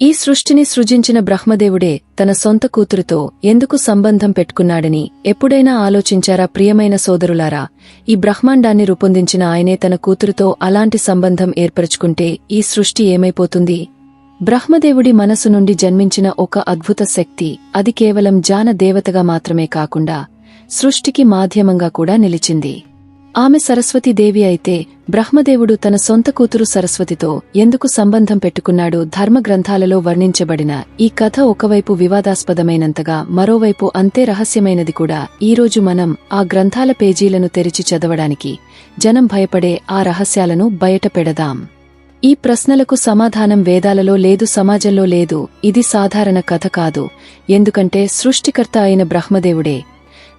ఈ సృష్టిని సృజించిన బ్రహ్మదేవుడే తన సొంత కూతురుతో ఎందుకు సంబంధం పెట్టుకున్నాడని ఎప్పుడైనా ఆలోచించారా? ప్రియమైన సోదరులారా ఈ బ్రహ్మాండాన్ని రూపొందించిన ఆయనే తన కూతురుతో అలాంటి సంబంధం ఏర్పరచుకుంటే ఈ సృష్టి ఏమైపోతుంది? బ్రహ్మదేవుడి మనసు నుండి జన్మించిన ఒక అద్భుత శక్తి అది కేవలం జాన దేవతగా మాత్రమే కాకుండా సృష్టికి మాధ్యమంగా కూడా నిలిచింది. ఆమె సరస్వతీదేవి అయితే బ్రహ్మదేవుడు తన సొంత కూతురు సరస్వతితో ఎందుకు సంబంధం పెట్టుకున్నాడు ధర్మ గ్రంథాలలో వర్ణించబడిన ఈ కథ ఒకవైపు వివాదాస్పదమైనంతగా మరోవైపు అంతే రహస్యమైనది కూడా ఈరోజు మనం ఆ గ్రంథాల పేజీలను తెరిచి చదవడానికి జనం భయపడే ఆ రహస్యాలను బయటపెడదాం ఈ ప్రశ్నలకు సమాధానం వేదాలలో లేదు సమాజంలో లేదు ఇది సాధారణ కథ కాదు ఎందుకంటే సృష్టికర్త అయిన బ్రహ్మదేవుడే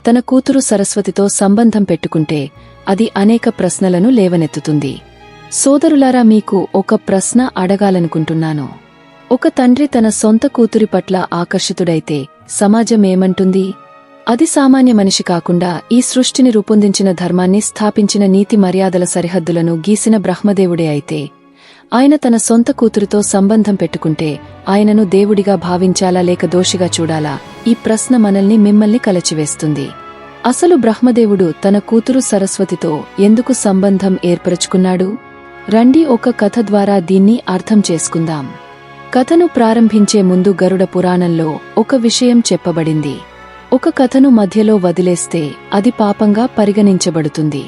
తన కూతురు సరస్వతితో సంబంధం పెట్టుకుంటే అది అనేక ప్రశ్నలను లేవనెత్తుతుంది. సోదరులారా మీకు ఒక ప్రశ్న అడగాలనుకుంటున్నాను. ఒక తండ్రి తన సొంత కూతురి పట్ల ఆకర్షితుడైతే సమాజం ఏమంటుంది? అది సామాన్య మనిషి కాకుండా ఈ సృష్టిని రూపొందించిన ధర్మాన్ని స్థాపించిన నీతి మర్యాదల సరిహద్దులను గీసిన బ్రహ్మదేవుడే అయితే ఆయన తన సొంత కూతురుతో సంబంధం పెట్టుకుంటే ఆయనను దేవుడిగా భావించాలా లేక దోషిగా చూడాలా? ఈ ప్రశ్న మనల్ని మిమ్మల్ని కలచివేస్తుంది. అసలు బ్రహ్మదేవుడు తన కూతురు సరస్వతితో ఎందుకు సంబంధం ఏర్పరచుకున్నాడు? రండి ఒక కథ ద్వారా దీన్ని అర్థం చేసుకుందాం. కథను ప్రారంభించే ముందు గరుడ పురాణంలో ఒక విషయం చెప్పబడింది. ఒక కథను మధ్యలో వదిలేస్తే అది పాపంగా పరిగణించబడుతుంది.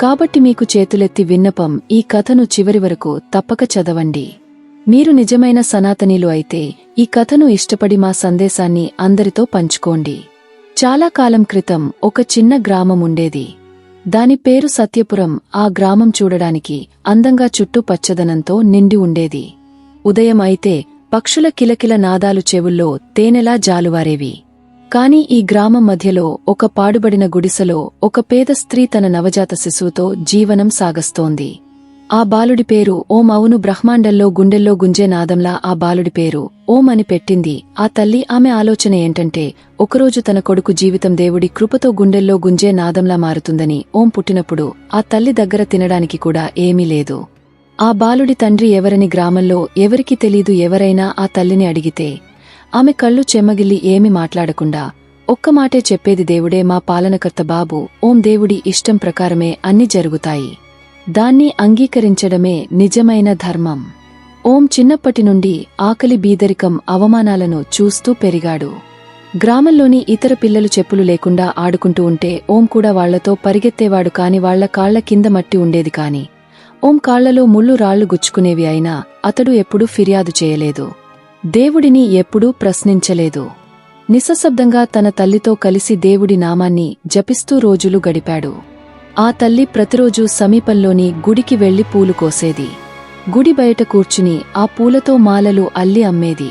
కాబట్టి మీకు చేతులెత్తి విన్నపం ఈ కథను చివరి వరకు తప్పక చదవండి. మీరు నిజమైన సనాతనీలు అయితే ఈ కథను ఇష్టపడి మా సందేశాన్ని అందరితో పంచుకోండి. చాలా కాలం క్రితం ఒక చిన్న గ్రామం ఉండేది. దాని పేరు సత్యపురం. ఆ గ్రామం చూడడానికి అందంగా చుట్టూ పచ్చదనంతో నిండి ఉండేది. ఉదయం అయితే పక్షుల కిలకిల నాదాలు చెవుల్లో తేనెలా జాలువారేవి. కాని ఈ గ్రామం మధ్యలో ఒక పాడుబడిన గుడిసెలో ఒక పేద స్త్రీ తన నవజాత శిశువుతో జీవనం సాగస్తోంది. ఆ బాలుడి పేరు ఓం అవును బ్రహ్మాండంలో గుండెల్లో గుంజే నాదంలా ఆ బాలుడి పేరు ఓం అని పెట్టింది. ఆ తల్లి ఆమె ఆలోచన ఏంటంటే ఒకరోజు తన కొడుకు జీవితం దేవుడి కృపతో గుండెల్లో గుంజే నాదంలా మారుతుందని ఓం పుట్టినప్పుడు ఆ తల్లి దగ్గర తినడానికి కూడా ఏమీ లేదు. ఆ బాలుడి తండ్రి ఎవరని గ్రామంలో ఎవరికి తెలీదు ఎవరైనా ఆ తల్లిని అడిగితే ఆమె కళ్ళు చెమ్మగిల్లి ఏమి మాట్లాడకుండా ఒక్క మాటే చెప్పేది దేవుడే మా పాలనకర్త బాబు ఓం దేవుడి ఇష్టం ప్రకారమే అన్ని జరుగుతాయి. దాన్ని అంగీకరించడమే నిజమైన ధర్మం. ఓం చిన్నప్పటి నుండి ఆకలి బీదరికం అవమానాలను చూస్తూ పెరిగాడు. గ్రామంలోని ఇతర పిల్లలు చెప్పులు లేకుండా ఆడుకుంటూ ఉంటే ఓం కూడా వాళ్ళతో పరిగెత్తేవాడు కాని వాళ్ళ కాళ్ళ కింద మట్టి ఉండేది కాని. ఓం కాళ్ళలో ముళ్ళు రాళ్ళు గుచ్చుకునేవి అయినా అతడు ఎప్పుడూ ఫిర్యాదు చేయలేదు. దేవుడిని ఎప్పుడూ ప్రశ్నించలేదు. నిశ్శబ్దంగా తన తల్లితో కలిసి దేవుడి నామాన్ని జపిస్తూ రోజులు గడిపాడు. ఆ తల్లి ప్రతిరోజూ సమీపంలోని గుడికి వెళ్ళి పూలు కోసేది. గుడి బయట కూర్చుని ఆ పూలతో మాలలు అల్లి అమ్మేది.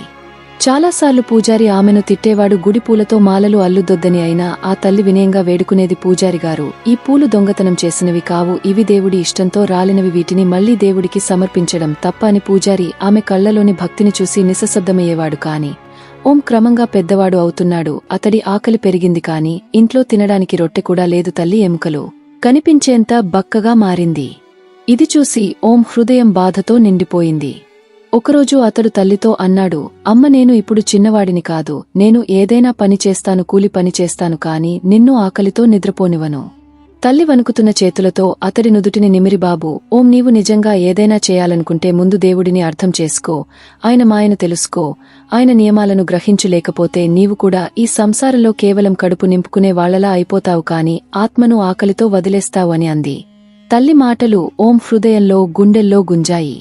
చాలాసార్లు పూజారి ఆమెను తిట్టేవాడు గుడి పూలతో మాలలు అల్లుదొద్దని అయినా ఆ తల్లి వినయంగా వేడుకునేది పూజారిగారు ఈ పూలు దొంగతనం చేసినవి కావు ఇవి దేవుడి ఇష్టంతో రాలినవి వీటిని మళ్ళీ దేవుడికి సమర్పించడం తప్ప అని పూజారి ఆమె కళ్ళలోని భక్తిని చూసి నిశ్శబ్దమయ్యేవాడు కాని. ఓం క్రమంగా పెద్దవాడు అవుతున్నాడు అతడి ఆకలి పెరిగింది కాని ఇంట్లో తినడానికి రొట్టె కూడా లేదు తల్లి ఎముకలు. కనిపించేంత బక్కగా మారింది. ఇది చూసి ఓం హృదయం బాధతో నిండిపోయింది. ఒకరోజు అతడు తల్లితో అన్నాడు అమ్మ నేను ఇప్పుడు చిన్నవాడిని కాదు. నేను ఏదైనా పని చేస్తాను కూలి పని చేస్తాను కాని నిన్ను ఆకలితో నిద్రపోనివను తల్లి వణుకుతున్న చేతులతో అతడి నుదుటిని నిమిరిబాబు ఓం నీవు నిజంగా ఏదైనా చేయాలనుకుంటే ముందు దేవుడిని అర్థం చేసుకో ఆయన మాయను తెలుసుకో ఆయన నియమాలను గ్రహించులేకపోతే నీవు కూడా ఈ సంసారంలో కేవలం కడుపు నింపుకునే వాళ్ళలా అయిపోతావు కాని ఆత్మను ఆకలితో వదిలేస్తావు అని అంది. తల్లి మాటలు ఓం హృదయంలో గుండెల్లో గుంజాయి.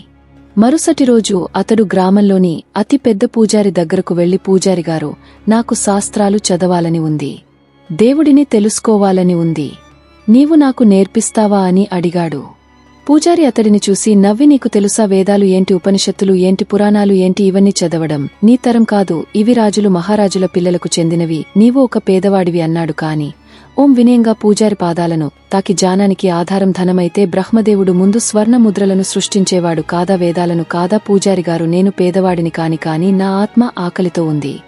మరుసటి రోజు అతడు గ్రామంలోని అతి పెద్ద పూజారి దగ్గరకు వెళ్ళి పూజారిగారు నాకు శాస్త్రాలు చదవాలని ఉంది. దేవుడిని తెలుసుకోవాలని ఉంది. నీవు నాకు నేర్పిస్తావా అని అడిగాడు. పూజారి అతడిని చూసి నవ్వి నీకు తెలుసా వేదాలు ఏంటి ఉపనిషత్తులు ఏంటి పురాణాలు ఏంటి ఇవన్నీ చదవడం? నీ తరం కాదు ఇవి రాజులు మహారాజుల పిల్లలకు చెందినవి. నీవు ఒక పేదవాడివి అన్నాడు కాని. ఓం వినయంగా పూజారి పాదాలను తాకి జానానికి ఆధారం ధనమైతే బ్రహ్మదేవుడు ముందు స్వర్ణ ముద్రలను సృష్టించేవాడు కాదా వేదాలను కాదా పూజారిగారు నేను పేదవాడిని కాని కాని నా ఆత్మ ఆకలితో ఉంది.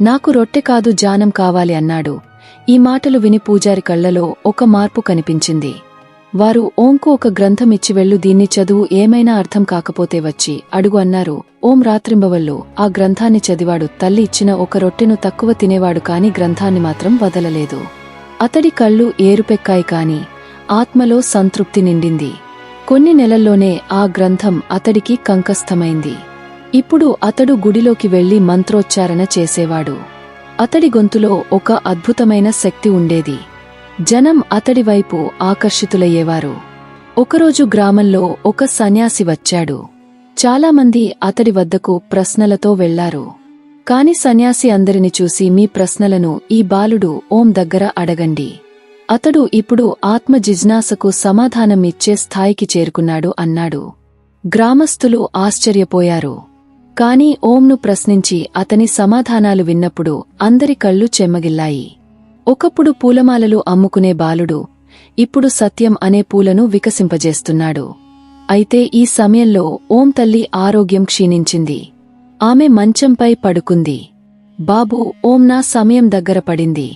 నాకు రొట్టె కాదు జానం కావాలి అన్నాడు. ఈ మాటలు విని పూజారి కళ్ళలో ఒక మార్పు కనిపించింది. వారు ఓంకు ఒక గ్రంథం ఇచ్చి వెళ్ళు దీన్ని చదువు ఏమైనా అర్థం కాకపోతే వచ్చి అడుగు అన్నారు. ఓం రాత్రింబవళ్ళు ఆ గ్రంథాన్ని చదివాడు తల్లి ఇచ్చిన ఒక రొట్టెను తక్కువ తినేవాడు కాని గ్రంథాన్ని మాత్రం వదలలేదు. అతడి కళ్ళు ఏరుపెక్కాయి కాని ఆత్మలో సంతృప్తి నిండింది. కొన్ని నెలల్లోనే ఆ గ్రంథం అతడికి కంకస్థమైంది. ఇప్పుడు అతడు గుడిలోకి వెళ్ళి మంత్రోచ్చారణ చేసేవాడు. అతడి గొంతులో ఒక అద్భుతమైన శక్తి ఉండేది. జనం అతడి వైపు ఆకర్షితులయ్యేవారు. ఒకరోజు గ్రామంలో ఒక సన్యాసి వచ్చాడు. చాలామంది అతడి వద్దకు ప్రశ్నలతో వెళ్ళారు. కాని సన్యాసి అందరిని చూసి మీ ప్రశ్నలను ఈ బాలుడు ఓం దగ్గర అడగండి. అతడు ఇప్పుడు ఆత్మ జిజ్ఞాసకు సమాధానం ఇచ్చే స్థాయికి చేరుకున్నాడు అన్నాడు. గ్రామస్థులు ఆశ్చర్యపోయారు. కాని ఓంను ప్రశ్నించి అతని సమాధానాలు విన్నప్పుడు అందరి కళ్ళు చెమ్మగిల్లాయి. ఒకప్పుడు పూలమాలలు అమ్ముకునే బాలుడు ఇప్పుడు సత్యం అనే పూలను వికసింపజేస్తున్నాడు. అయితే ఈ సమయంలో ఓం తల్లి ఆరోగ్యం క్షీణించింది. ఆమె మంచంపై పడుకుంది. బాబూ ఓం నా సమయం దగ్గర పడింది.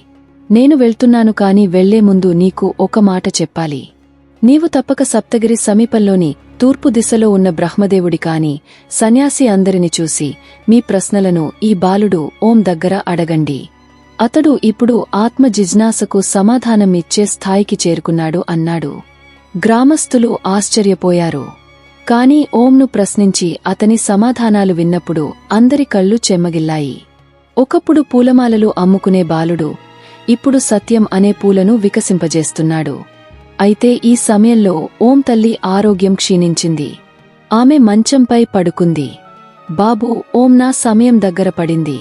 నేను వెళ్తున్నాను కాని వెళ్ళే ముందు నీకు ఒక మాట చెప్పాలి. నీవు తప్పక సప్తగిరి సమీపంలోని తూర్పు దిశలో ఉన్న బ్రహ్మదేవుడి కాని సన్యాసి అందరిని చూసి మీ ప్రశ్నలను ఈ బాలుడు ఓం దగ్గర అడగండి. అతడు ఇప్పుడు ఆత్మ జిజ్ఞాసకు సమాధానం ఇచ్చే స్థాయికి చేరుకున్నాడు అన్నాడు. గ్రామస్థులు ఆశ్చర్యపోయారు. కాని ఓంను ప్రశ్నించి అతని సమాధానాలు విన్నప్పుడు అందరి కళ్ళు చెమ్మగిల్లాయి. ఒకప్పుడు పూలమాలలు అమ్ముకునే బాలుడు ఇప్పుడు సత్యం అనే పూలను వికసింపజేస్తున్నాడు. అయితే ఈ సమయంలో ఓం తల్లి ఆరోగ్యం క్షీణించింది. ఆమె మంచంపై పడుకుంది. బాబూ ఓం నా సమయం దగ్గర పడింది.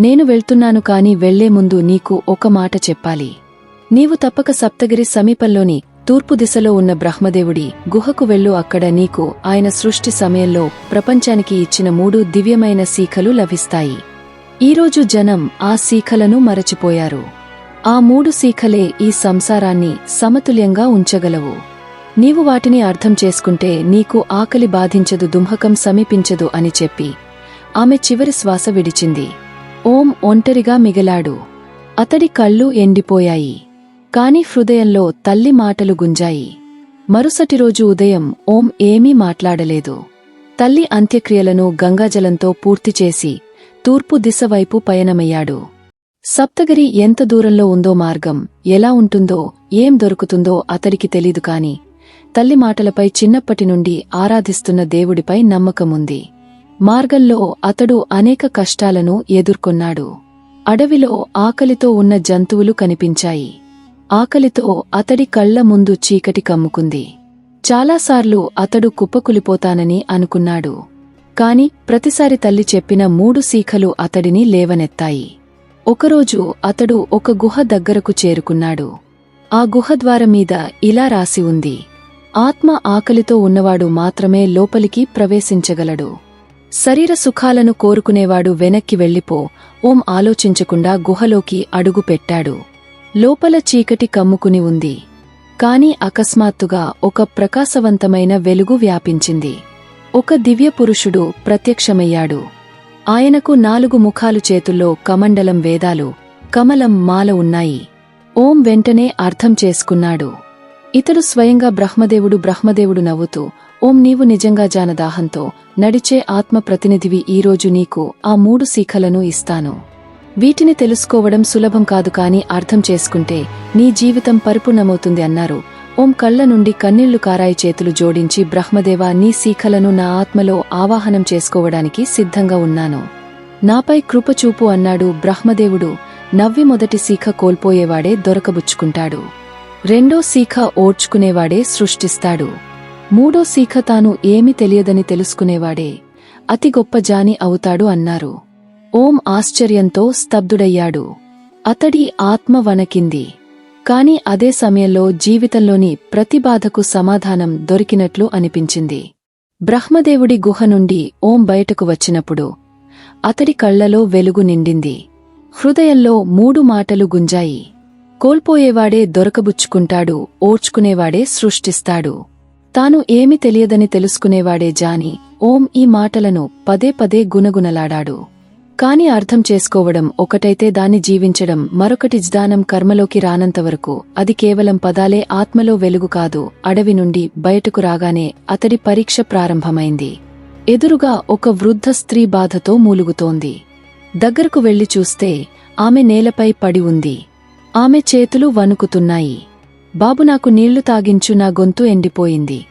నేను వెళ్తున్నాను కాని వెళ్ళే ముందు నీకు ఒక మాట చెప్పాలి. నీవు తప్పక సప్తగిరి సమీపంలోని తూర్పు దిశలో ఉన్న బ్రహ్మదేవుడి గుహకు వెళ్ళు. అక్కడ నీకు ఆయన సృష్టి సమయంలో ప్రపంచానికి ఇచ్చిన మూడు దివ్యమైన శీఖలు లభిస్తాయి. ఈరోజు జనం ఆ శీఖలను మరచిపోయారు. ఆ మూడు శీఖలే ఈ సంసారాన్ని సమతుల్యంగా ఉంచగలవు. నీవు వాటిని అర్థం చేసుకుంటే నీకు ఆకలి బాధించదు దుంహకం సమీపించదు అని చెప్పి ఆమె చివరి శ్వాస విడిచింది. ఓం ఒంటరిగా మిగిలాడు. అతడి కళ్ళు ఎండిపోయాయి. కాని హృదయంలో తల్లి మాటలు గుంజాయి. మరుసటి రోజు ఉదయం ఓం ఏమీ మాట్లాడలేదు. తల్లి అంత్యక్రియలను గంగాజలంతో పూర్తి చేసి తూర్పు దిశ వైపు పయనమయ్యాడు. సప్తగిరి ఎంత దూరంలో ఉందో మార్గం ఎలా ఉంటుందో ఏం దొరుకుతుందో అతడికి తెలీదు కాని తల్లి మాటలపై చిన్నప్పటి నుండి ఆరాధిస్తున్న దేవుడిపై నమ్మకముంది. మార్గంలో అతడు అనేక కష్టాలను ఎదుర్కొన్నాడు. అడవిలో ఆకలితో ఉన్న జంతువులు కనిపించాయి. ఆకలితో అతడి కళ్ళ ముందు చీకటి కమ్ముకుంది. చాలాసార్లు అతడు కుప్పకులిపోతానని అనుకున్నాడు. కాని ప్రతిసారి తల్లి చెప్పిన మూడు శీఖలు అతడిని లేవనెత్తాయి. ఒకరోజు అతడు ఒక గుహ దగ్గరకు చేరుకున్నాడు. ఆ గుహద్వారం మీద ఇలా రాసి ఉంది. ఆత్మ ఆకలితో ఉన్నవాడు మాత్రమే లోపలికి ప్రవేశించగలడు. శరీర సుఖాలను కోరుకునేవాడు వెనక్కి వెళ్ళిపో ఓం ఆలోచించకుండా గుహలోకి అడుగు పెట్టాడు. లోపల చీకటి కమ్ముకుని ఉంది. కాని అకస్మాత్తుగా ఒక ప్రకాశవంతమైన వెలుగు వ్యాపించింది. ఒక దివ్యపురుషుడు ప్రత్యక్షమయ్యాడు. ఆయనకు నాలుగు ముఖాలు చేతుల్లో కమండలం వేదాలు కమలం మాల ఉన్నాయి. ఓం వెంటనే అర్థం చేసుకున్నాడు. ఇతడు స్వయంగా బ్రహ్మదేవుడు బ్రహ్మదేవుడు నవ్వుతూ ఓం నీవు నిజంగా జానదాహంతో నడిచే ఆత్మ ప్రతినిధివి ఈరోజు నీకు ఆ మూడు శీఖలను ఇస్తాను. వీటిని తెలుసుకోవడం సులభం కాదు కాని అర్థం చేసుకుంటే నీ జీవితం పరిపూర్ణమవుతుంది అన్నారు. ఓం కళ్ళ నుండి కన్నీళ్ళు కారాయి చేతులు జోడించి బ్రహ్మదేవా నీ శీఖలను నా ఆత్మలో ఆవాహనం చేసుకోవడానికి సిద్ధంగా ఉన్నాను. నాపై కృపచూపు అన్నాడు బ్రహ్మదేవుడు. నవ్వి మొదటి శీఖ కోల్పోయేవాడే దొరకబుచ్చుకుంటాడు. రెండో శీఖ ఓడ్చుకునేవాడే సృష్టిస్తాడు. మూడో శీఖ తాను ఏమి తెలియదని తెలుసుకునేవాడే. అతి గొప్ప జాని అవుతాడు అన్నారు. ఓం ఆశ్చర్యంతో స్తబ్దుడయ్యాడు. అతడి ఆత్మ వనకింది కాని అదే సమయంలో జీవితంలోని ప్రతి బాధకు సమాధానం దొరికినట్లు అనిపించింది. బ్రహ్మదేవుడి గుహ నుండి ఓం బయటకు వచ్చినప్పుడు అతడి కళ్ళలో వెలుగు నిండింది. హృదయంలో మూడు మాటలు గుంజాయి. కోల్పోయేవాడే దొరకబుచ్చుకుంటాడు ఓర్చుకునేవాడే సృష్టిస్తాడు. తాను ఏమి తెలియదని తెలుసుకునేవాడే జాని ఓం ఈ మాటలను పదే పదే గునగునలాడాడు. కాని అర్థం చేసుకోవడం ఒకటైతే దాన్ని జీవించడం మరొకటి జ్ఞానం కర్మలోకి రానంతవరకు అది కేవలం పదాలే ఆత్మలో వెలుగు కాదు అడవి నుండి బయటకు రాగానే అతడి పరీక్ష ప్రారంభమైంది. ఎదురుగా ఒక వృద్ధ స్త్రీ బాధతో మూలుగుతోంది. దగ్గరకు వెళ్ళి చూస్తే ఆమె నేలపై పడి ఉంది. ఆమె చేతులు వణుకుతున్నాయి. బాబు నాకు నీళ్ళు తాగించు నా గొంతు ఎండిపోయింది.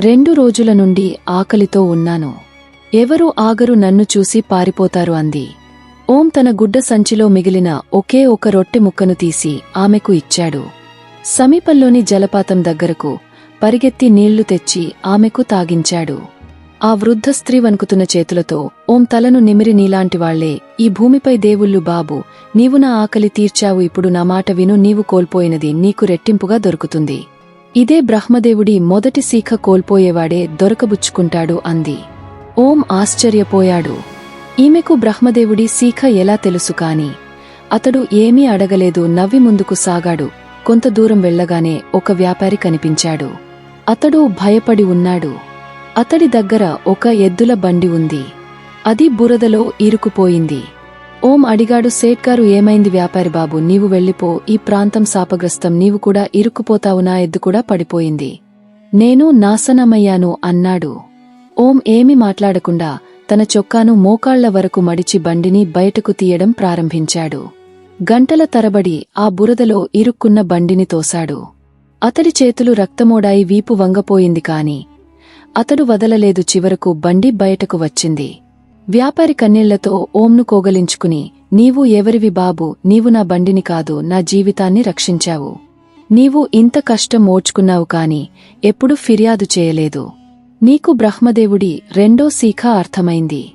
రెండు రోజుల నుండి ఆకలితో ఉన్నాను. ఎవరూ ఆగరు నన్ను చూసి పారిపోతారు అంది. ఓం తన గుడ్డ సంచిలో మిగిలిన ఒకే ఒక రొట్టె ముక్కను తీసి ఆమెకు ఇచ్చాడు. సమీపంలోని జలపాతం దగ్గరకు పరిగెత్తి నీళ్ళు తెచ్చి ఆమెకు తాగించాడు. ఆ వృద్ధ స్త్రీ వణుకుతున్న చేతులతో ఓం తలను నిమిరి నీలాంటివాళ్ళే ఈ భూమిపై దేవుళ్ళు బాబు నీవు నా ఆకలి తీర్చావు ఇప్పుడు నా మాట విను నీవు కోల్పోయినది నీకు రెట్టింపుగా దొరుకుతుంది. ఇదే బ్రహ్మదేవుడి మొదటి శీఖ కోల్పోయేవాడే దొరకబుచ్చుకుంటాడు అంది. ఓం ఆశ్చర్యపోయాడు. ఈమెకు బ్రహ్మదేవుడి శీఖ ఎలా తెలుసు కాని అతడు ఏమీ అడగలేదు నవ్వి ముందుకు సాగాడు. కొంత దూరం వెళ్ళగానే ఒక వ్యాపారి కనిపించాడు. అతడు భయపడి ఉన్నాడు. అతడి దగ్గర ఒక ఎద్దుల బండి ఉంది. అది బురదలో ఇరుకుపోయింది. ఓం అడిగాడు సేట్గారు ఏమైంది వ్యాపారి బాబు? నీవు వెళ్ళిపో. ఈ ప్రాంతం శాపగ్రస్తం. నీవు కూడా ఇరుక్కుపోతావు నా ఎద్దు కూడా పడిపోయింది. నేను నాశనమయ్యాను అన్నాడు. ఓం ఏమి మాట్లాడకుండా తన చొక్కాను మోకాళ్ళ వరకు మడిచి బండిని బయటకు తీయడం ప్రారంభించాడు. గంటల తరబడి ఆ బురదలో ఇరుక్కున్న బండిని తోశాడు. అతడి చేతులు రక్తమోడాయి వీపు వంగపోయింది కాని అతడు వదలలేదు చివరకు బండి బయటకు వచ్చింది. వ్యాపారి కన్నీళ్ళతో ఓంను కోగలించుకుని నీవు ఎవరివి బాబు? నీవు నా బండిని కాదు నా జీవితాన్ని రక్షించావు. నీవు ఇంత కష్టం ఓడ్చుకున్నావు కాని ఎప్పుడూ ఫిర్యాదు చేయలేదు. నీకు బ్రహ్మదేవుడి రెండో శీఖ అర్థమైంది.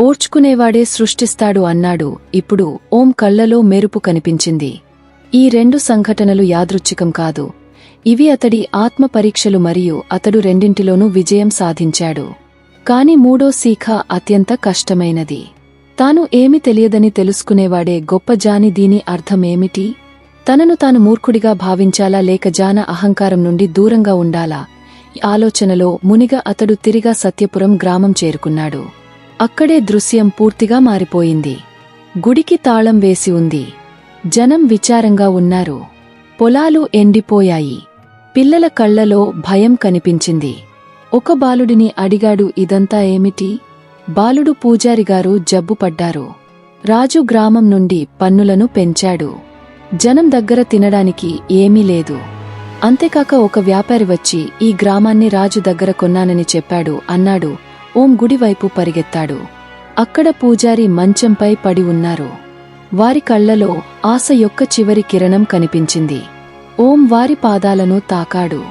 ఓర్చుకునేవాడే సృష్టిస్తాడు అన్నాడు. ఇప్పుడు ఓం కళ్ళలో మెరుపు కనిపించింది. ఈ రెండు సంఘటనలు యాదృచ్ఛికం కాదు. ఇవి అతడి ఆత్మ పరీక్షలు మరియు అతడు రెండింటిలోనూ విజయం సాధించాడు. కాని మూడో శీఖ అత్యంత కష్టమైనది. తాను ఏమి తెలియదని తెలుసుకునేవాడే గొప్ప జాని దీని అర్థమేమిటి? తనను తాను మూర్ఖుడిగా భావించాలా లేక జాన అహంకారం నుండి దూరంగా ఉండాలా? ఆలోచనలో మునిగ అతడు తిరిగా సత్యపురం గ్రామం చేరుకున్నాడు. అక్కడే దృశ్యం పూర్తిగా మారిపోయింది. గుడికి తాళం వేసి ఉంది. జనం విచారంగా ఉన్నారు. పొలాలు ఎండిపోయాయి. పిల్లల కళ్ళలో భయం కనిపించింది. ఒక బాలుడిని అడిగాడు ఇదంతా ఏమిటి? బాలుడు పూజారిగారు జబ్బుపడ్డారు రాజు గ్రామం నుండి పన్నులను పెంచాడు. జనం దగ్గర తినడానికి ఏమీ లేదు. అంతేకాక ఒక వ్యాపారి వచ్చి ఈ గ్రామాన్ని రాజు దగ్గర కొన్నానని చెప్పాడు అన్నాడు ఓం గుడివైపు పరిగెత్తాడు. అక్కడ పూజారి మంచంపై పడి ఉన్నారు. వారి కళ్ళలో ఆశ యొక్క చివరి కిరణం కనిపించింది. ఓం వారి పాదాలను తాకాడు.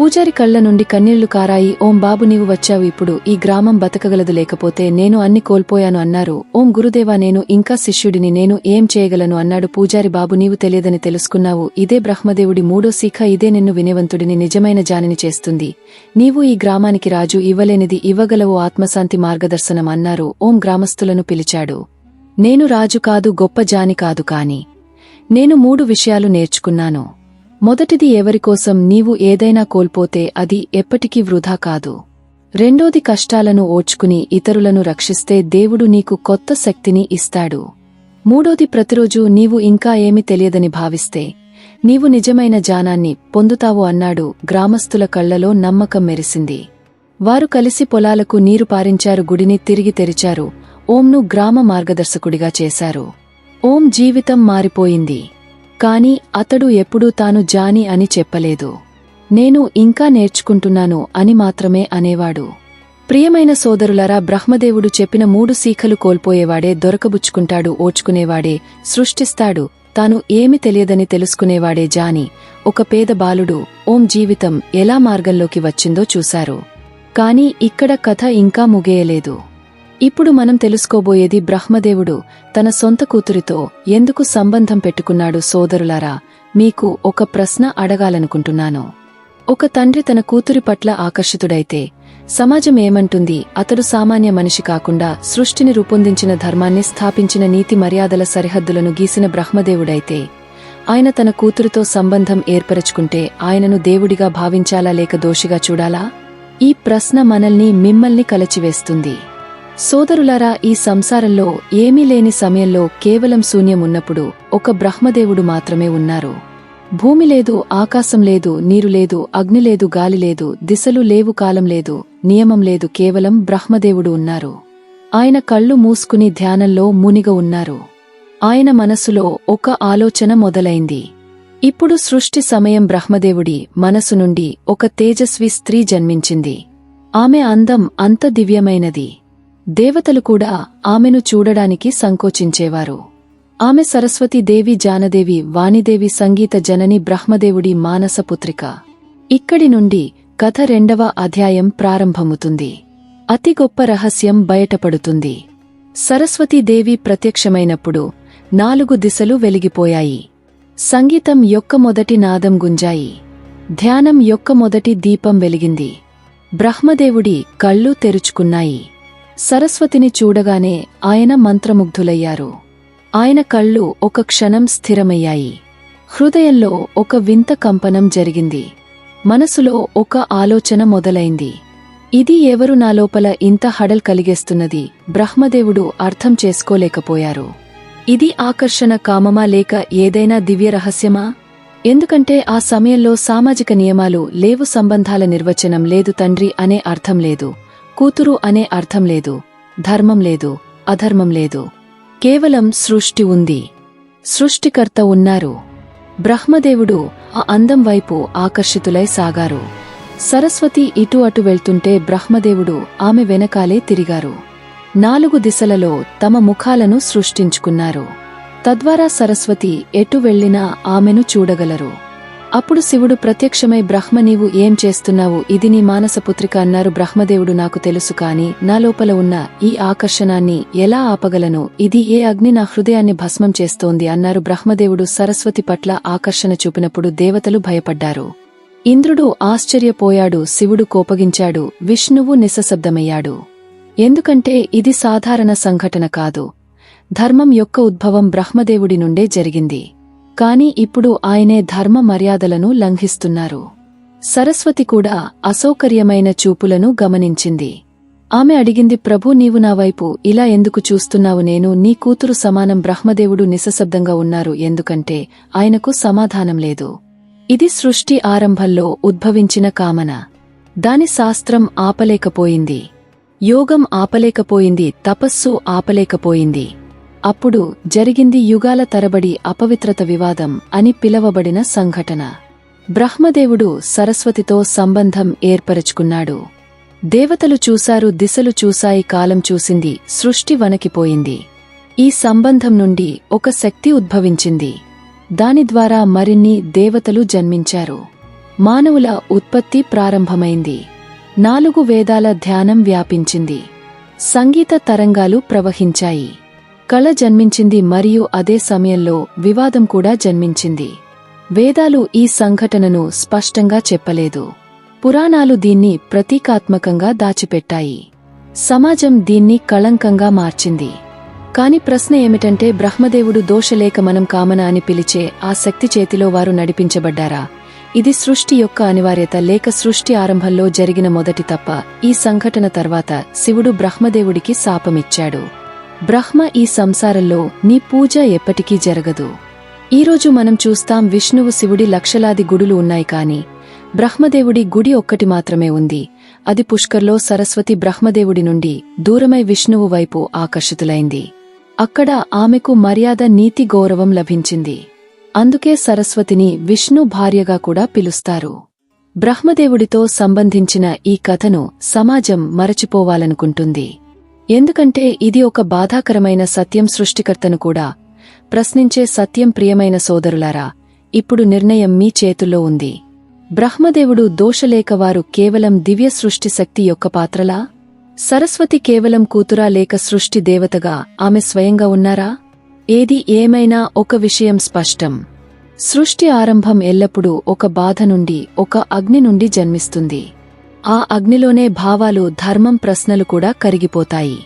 పూజారి కళ్ళ నుండి కన్నీళ్ళు కారాయి ఓం బాబు నీవు వచ్చావు ఇప్పుడు ఈ గ్రామం బతకగలదు లేకపోతే నేను అన్ని కోల్పోయాను అన్నారు. ఓం గురుదేవా నేను ఇంకా శిష్యుడిని నేను ఏం చేయగలను అన్నాడు పూజారి. బాబు నీవు తెలియదని తెలుసుకున్నావు. ఇదే బ్రహ్మదేవుడి మూడో శిఖ ఇదే నిన్ను వినేవంతుడిని నిజమైన జానిని చేస్తుంది. నీవు ఈ గ్రామానికి రాజు ఇవ్వలేనిది ఇవ్వగలవు ఆత్మశాంతి మార్గదర్శనం అన్నారు. ఓం గ్రామస్తులను పిలిచాడు. నేను రాజు కాదు గొప్ప జాని కాదు కాని నేను మూడు విషయాలు నేర్చుకున్నాను. మొదటిది ఎవరికోసం నీవు ఏదైనా కోల్పోతే అది ఎప్పటికీ వృధా కాదు. రెండోది కష్టాలను ఓడ్చుకుని ఇతరులను రక్షిస్తే దేవుడు నీకు కొత్త శక్తిని ఇస్తాడు. మూడోది ప్రతిరోజు నీవు ఇంకా ఏమి తెలియదని భావిస్తే నీవు నిజమైన జానాన్ని పొందుతావు అన్నాడు గ్రామస్తుల కళ్ళలో నమ్మకం మెరిసింది. వారు కలిసి పొలాలకు నీరు పారించారు గుడిని తిరిగి తెరిచారు ఓంను గ్రామ మార్గదర్శకుడిగా చేశారు. ఓం జీవితం మారిపోయింది. కాని అతడు ఎప్పుడూ తాను జాని అని చెప్పలేదు. నేను ఇంకా నేర్చుకుంటున్నాను అని మాత్రమే అనేవాడు. ప్రియమైన సోదరులరా బ్రహ్మదేవుడు చెప్పిన మూడు శీఖలు కోల్పోయేవాడే దొరకబుచ్చుకుంటాడు ఓడ్చుకునేవాడే సృష్టిస్తాడు తాను ఏమి తెలియదని తెలుసుకునేవాడే జాని. ఒక పేద బాలుడు ఓం జీవితం ఎలా మార్గంలోకి వచ్చిందో చూశారు. కాని ఇక్కడ కథ ఇంకా ముగియలేదు. ఇప్పుడు మనం తెలుసుకోబోయేది బ్రహ్మదేవుడు తన సొంత కూతురితో ఎందుకు సంబంధం పెట్టుకున్నాడు సోదరులారా మీకు ఒక ప్రశ్న అడగాలనుకుంటున్నాను. ఒక తండ్రి తన కూతురి పట్ల ఆకర్షితుడైతే సమాజం ఏమంటుంది అతడు సామాన్య మనిషి కాకుండా సృష్టిని రూపొందించిన ధర్మాన్ని స్థాపించిన నీతి మర్యాదల సరిహద్దులను గీసిన బ్రహ్మదేవుడైతే ఆయన తన కూతురితో సంబంధం ఏర్పరచుకుంటే ఆయనను దేవుడిగా భావించాలా లేక దోషిగా చూడాలా? ఈ ప్రశ్న మనల్ని మిమ్మల్ని కలచివేస్తుంది. సోదరులారా ఈ సంసారంలో ఏమీ లేని సమయంలో కేవలం శూన్యం ఉన్నప్పుడు ఒక బ్రహ్మదేవుడు మాత్రమే ఉన్నారు. భూమి లేదు ఆకాశం లేదు నీరు లేదు అగ్ని లేదు గాలి లేదు దిశలు లేవు కాలం లేదు నియమం లేదు కేవలం బ్రహ్మదేవుడు ఉన్నారు. ఆయన కళ్ళు మూసుకుని ధ్యానంలో మునిగ ఉన్నారు. ఆయన మనసులో ఒక ఆలోచన మొదలైంది. ఇప్పుడు సృష్టి సమయం బ్రహ్మదేవుడి మనసు నుండి ఒక తేజస్వి స్త్రీ జన్మించింది. ఆమె అందం అంత దివ్యమైనది. దేవతలు కూడా ఆమెను చూడడానికి సంకోచించేవారు. ఆమె సరస్వతీదేవి జానదేవి వాణిదేవి సంగీత జనని బ్రహ్మదేవుడి మానసపుత్రిక ఇక్కడి నుండి కథ రెండవ అధ్యాయం ప్రారంభముతుంది అతి గొప్ప రహస్యం బయటపడుతుంది. సరస్వతీదేవి ప్రత్యక్షమైనప్పుడు నాలుగు దిశలు వెలిగిపోయాయి. సంగీతం యొక్క మొదటి నాదం గుంజాయి. ధ్యానం యొక్క మొదటి దీపం వెలిగింది. బ్రహ్మదేవుడి కళ్ళు తెరుచుకున్నాయి. సరస్వతిని చూడగానే ఆయన మంత్రముగ్ధులయ్యారు. ఆయన కళ్ళు ఒక క్షణం స్థిరమయ్యాయి. హృదయంలో ఒక వింత కంపనం జరిగింది. మనసులో ఒక ఆలోచన మొదలైంది. ఇది ఎవరు నా లోపల ఇంత హడల్ కలిగేస్తున్నది? బ్రహ్మదేవుడు అర్థం చేసుకోలేకపోయారు. ఇది ఆకర్షణ కామమా లేక ఏదైనా దివ్య రహస్యమా? ఎందుకంటే ఆ సమయంలో సామాజిక నియమాలు లేవు సంబంధాల నిర్వచనం లేదు తండ్రి అనే అర్థం లేదు. కూతురు అనే అర్థం లేదు. ధర్మం లేదు. అధర్మం లేదు. కేవలం సృష్టి ఉంది. సృష్టికర్త ఉన్నారు. బ్రహ్మదేవుడు ఆ అందం వైపు ఆకర్షితులై సాగారు. సరస్వతి ఇటు అటు వెళ్తుంటే బ్రహ్మదేవుడు ఆమె వెనకాలే తిరిగారు. నాలుగు దిశలలో తమ ముఖాలను సృష్టించుకున్నారు. తద్వారా సరస్వతి ఎటు వెళ్ళినా ఆమెను చూడగలరు. అప్పుడు శివుడు ప్రత్యక్షమై బ్రహ్మ నీవు ఏం చేస్తున్నావు? ఇది నీ మానసపుత్రిక అన్నారు బ్రహ్మదేవుడు. నాకు తెలుసు కాని నా లోపల ఉన్న ఈ ఆకర్షణాన్ని ఎలా ఆపగలను? ఇది ఏ అగ్ని నా హృదయాన్ని భస్మం చేస్తోంది? అన్నారు బ్రహ్మదేవుడు. సరస్వతి పట్ల ఆకర్షణ చూపినప్పుడు దేవతలు భయపడ్డారు. ఇంద్రుడు ఆశ్చర్యపోయాడు. శివుడు కోపగించాడు. విష్ణువు నిశ్శబ్దమయ్యాడు. ఎందుకంటే ఇది సాధారణ సంఘటన కాదు. ధర్మం యొక్క ఉద్భవం బ్రహ్మదేవుడి నుండే జరిగింది. కాని ఇప్పుడు ఆయనే ధర్మ మర్యాదలను లంఘిస్తున్నారు. సరస్వతి కూడా అసౌకర్యమైన చూపులను గమనించింది. ఆమె అడిగింది ప్రభు నీవు నా వైపు ఇలా ఎందుకు చూస్తున్నావు? నేను నీ కూతురు సమానం బ్రహ్మదేవుడు నిశ్శబ్దంగా ఉన్నారు. ఎందుకంటే ఆయనకు సమాధానం లేదు. ఇది సృష్టి ఆరంభంలో ఉద్భవించిన కామన. దాని శాస్త్రం ఆపలేకపోయింది. యోగం ఆపలేకపోయింది. తపస్సు ఆపలేకపోయింది. అప్పుడు జరిగింది యుగాల తరబడి అపవిత్రత వివాదం అని పిలవబడిన సంఘటన. బ్రహ్మదేవుడు సరస్వతితో సంబంధం ఏర్పరచుకున్నాడు. దేవతలు చూశారు దిశలు చూశాయి కాలం చూసింది సృష్టి వనకిపోయింది ఈ సంబంధం నుండి ఒక శక్తి ఉద్భవించింది. దాని ద్వారా మరిన్ని దేవతలు జన్మించారు. మానవుల ఉత్పత్తి ప్రారంభమైంది. నాలుగు వేదాల ధ్యానం వ్యాపించింది. సంగీత తరంగాలు ప్రవహించాయి. కళ జన్మించింది మరియు అదే సమయంలో వివాదం కూడా జన్మించింది. వేదాలు ఈ సంఘటనను స్పష్టంగా చెప్పలేదు. పురాణాలు దీన్ని ప్రతీకాత్మకంగా దాచిపెట్టాయి. సమాజం దీన్ని కళంకంగా మార్చింది. కాని ప్రశ్న ఏమిటంటే బ్రహ్మదేవుడు దోషలేక మనం కామన అని పిలిచే ఆ శక్తి చేతిలో వారు నడిపించబడ్డారా? ఇది సృష్టి యొక్క అనివార్యత లేక సృష్టి ఆరంభంలో జరిగిన మొదటి తప్ప ఈ సంఘటన తర్వాత శివుడు బ్రహ్మదేవుడికి శాపమిచ్చాడు. బ్రహ్మ ఈ సంసారంలో నీ పూజ ఎప్పటికీ జరగదు. ఈరోజు మనం చూస్తాం విష్ణువు శివుడి లక్షలాది గుడులు ఉన్నాయి కాని బ్రహ్మదేవుడి గుడి ఒక్కటి మాత్రమే ఉంది. అది పుష్కర్లో సరస్వతి బ్రహ్మదేవుడి నుండి దూరమై విష్ణువు వైపు ఆకర్షితులైంది. అక్కడ ఆమెకు మర్యాద నీతి గౌరవం లభించింది. అందుకే సరస్వతిని విష్ణు భార్యగా కూడా పిలుస్తారు. బ్రహ్మదేవుడితో సంబంధించిన ఈ కథను సమాజం మరచిపోవాలనుకుంటుంది. ఎందుకంటే ఇది ఒక బాధాకరమైన సత్యం సృష్టికర్తను కూడా ప్రశ్నించే సత్యం ప్రియమైన సోదరులారా ఇప్పుడు నిర్ణయం మీ చేతుల్లో ఉంది. బ్రహ్మదేవుడు దోషలేకవారు కేవలం దివ్య సృష్టి శక్తి యొక్క పాత్రలా? సరస్వతి కేవలం కూతురా లేక సృష్టి దేవతగా ఆమె స్వయంగా ఉన్నారా? ఏది ఏమైనా ఒక విషయం స్పష్టం. సృష్టి ఆరంభం ఎల్లప్పుడూ ఒక బాధ నుండి ఒక అగ్ని నుండి జన్మిస్తుంది. ఆ అగ్నిలోనే భావాలు ధర్మం ప్రశ్నలు కూడా కరిగిపోతాయి.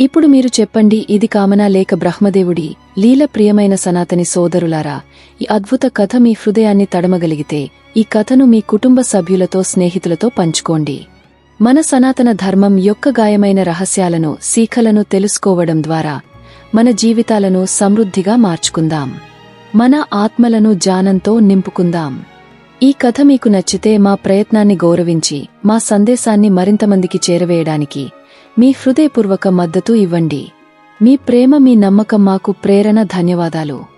ఇప్పుడు మీరు చెప్పండి ఇది కామనా లేక బ్రహ్మదేవుడి లీల ప్రియమైన సనాతని సోదరులారా ఈ అద్భుత కథ మీ హృదయాన్ని తడమగలిగితే ఈ కథను మీ కుటుంబ సభ్యులతో స్నేహితులతో పంచుకోండి. మన సనాతన ధర్మం యొక్క గాయమైన రహస్యాలను శీఖలను తెలుసుకోవడం ద్వారా మన జీవితాలను సమృద్ధిగా మార్చుకుందాం. మన ఆత్మలను జానంతో నింపుకుందాం. ఈ కథ మీకు నచ్చితే మా ప్రయత్నాన్ని గౌరవించి మా సందేశాన్ని మరింతమందికి చేరవేయడానికి మీ హృదయపూర్వక మద్దతు ఇవ్వండి. మీ ప్రేమ మీ నమ్మకం మాకు ప్రేరణ ధన్యవాదాలు.